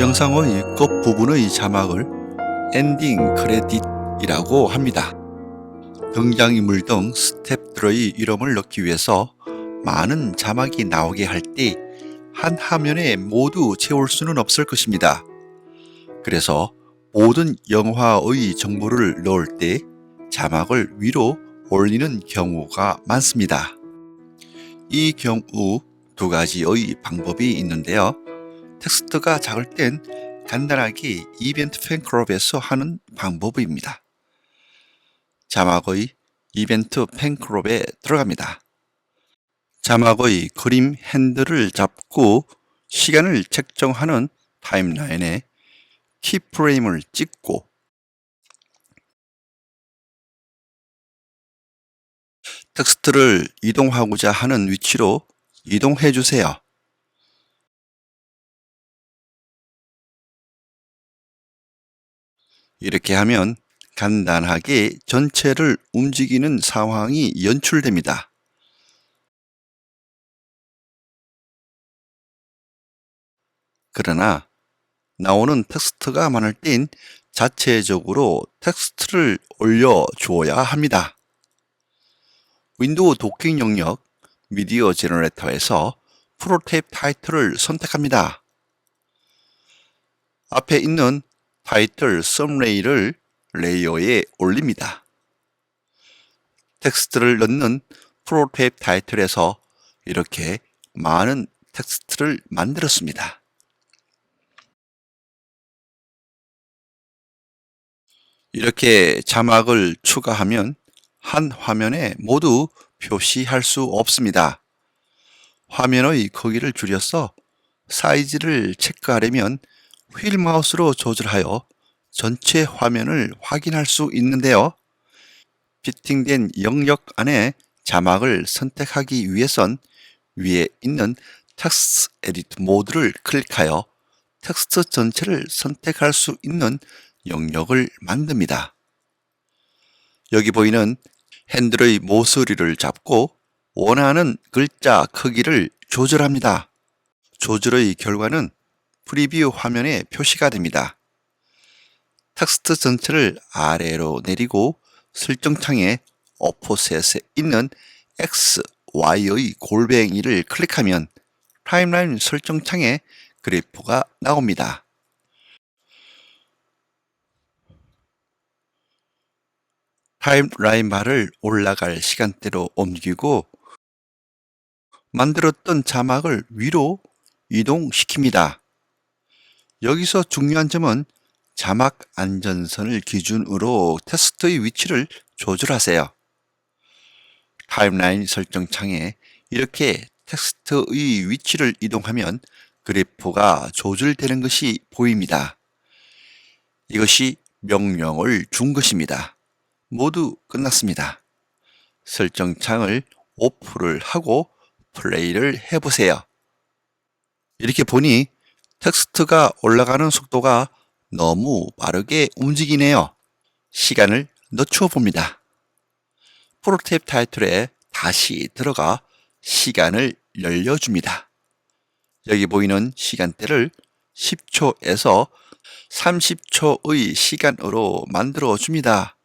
영상의 끝부분의 자막을 엔딩 크레딧이라고 합니다. 등장인물 등 스탭들의 이름을 넣기 위해서 많은 자막이 나오게 할 때 한 화면에 모두 채울 수는 없을 것입니다. 그래서 모든 영화의 정보를 넣을 때 자막을 위로 올리는 경우가 많습니다. 이 경우 두 가지의 방법이 있는데요. 텍스트가 작을 땐 간단하게 이벤트 팬클럽에서 하는 방법입니다. 자막의 이벤트 팬클럽에 들어갑니다. 자막의 그림 핸들을 잡고 시간을 책정하는 타임라인에 키프레임을 찍고 텍스트를 이동하고자 하는 위치로 이동해 주세요. 이렇게 하면 간단하게 전체를 움직이는 상황이 연출됩니다. 그러나 나오는 텍스트가 많을 땐 자체적으로 텍스트를 올려 주어야 합니다. 윈도우 도킹 영역 미디어 제너레이터에서 프로테이프 타이틀을 선택합니다. 앞에 있는 타이틀 썸레이를 레이어에 올립니다. 텍스트를 넣는 프로테이프 타이틀에서 이렇게 많은 텍스트를 만들었습니다. 이렇게 자막을 추가하면 한 화면에 모두 표시할 수 없습니다. 화면의 크기를 줄여서 사이즈를 체크하려면 휠 마우스로 조절하여 전체 화면을 확인할 수 있는데요. 피팅된 영역 안에 자막을 선택하기 위해선 위에 있는 텍스트 에디트 모드를 클릭하여 텍스트 전체를 선택할 수 있는 영역을 만듭니다. 여기 보이는 핸들의 모서리를 잡고 원하는 글자 크기를 조절합니다. 조절의 결과는 프리뷰 화면에 표시가 됩니다. 텍스트 전체를 아래로 내리고 설정창에 오포셋에 있는 X, Y의 골뱅이를 클릭하면 타임라인 설정창에 그래프가 나옵니다. 타임라인 바를 올라갈 시간대로 옮기고 만들었던 자막을 위로 이동시킵니다. 여기서 중요한 점은 자막 안전선을 기준으로 테스트의 위치를 조절하세요. 타임라인 설정 창에 이렇게 텍스트의 위치를 이동하면 그래프가 조절되는 것이 보입니다. 이것이 명령을 준 것입니다. 모두 끝났습니다. 설정 창을 오프를 하고 플레이를 해보세요. 이렇게 보니 텍스트가 올라가는 속도가 너무 빠르게 움직이네요. 시간을 늦춰 봅니다. 프로테이프 타이틀에 다시 들어가 시간을 열려줍니다. 여기 보이는 시간대를 10초에서 30초의 시간으로 만들어 줍니다.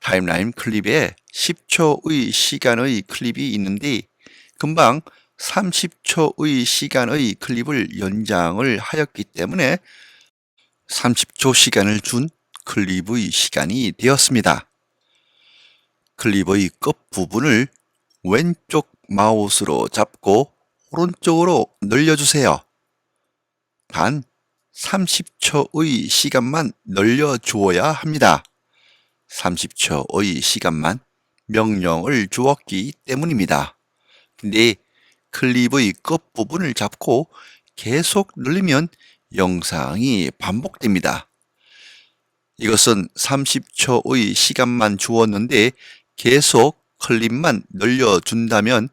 타임라인 클립에 10초의 시간의 클립이 있는데 금방 30초의 시간의 클립을 연장을 하였기 때문에 30초 시간을 준 클립의 시간이 되었습니다. 클립의 끝부분을 왼쪽 마우스로 잡고 오른쪽으로 늘려주세요. 단 30초의 시간만 늘려주어야 합니다. 30초의 시간만 명령을 주었기 때문입니다. 근데 클립의 끝부분을 잡고 계속 늘리면 영상이 반복됩니다. 이것은 30초의 시간만 주었는데 계속 클립만 늘려준다면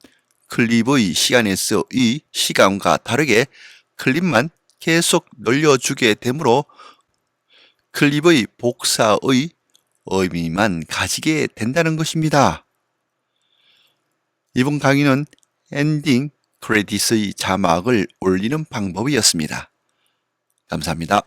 클립의 시간에서 이 시간과 다르게 클립만 계속 늘려주게 되므로 클립의 복사의 의미만 가지게 된다는 것입니다. 이번 강의는 엔딩 크레딧의 자막을 올리는 방법이었습니다. 감사합니다.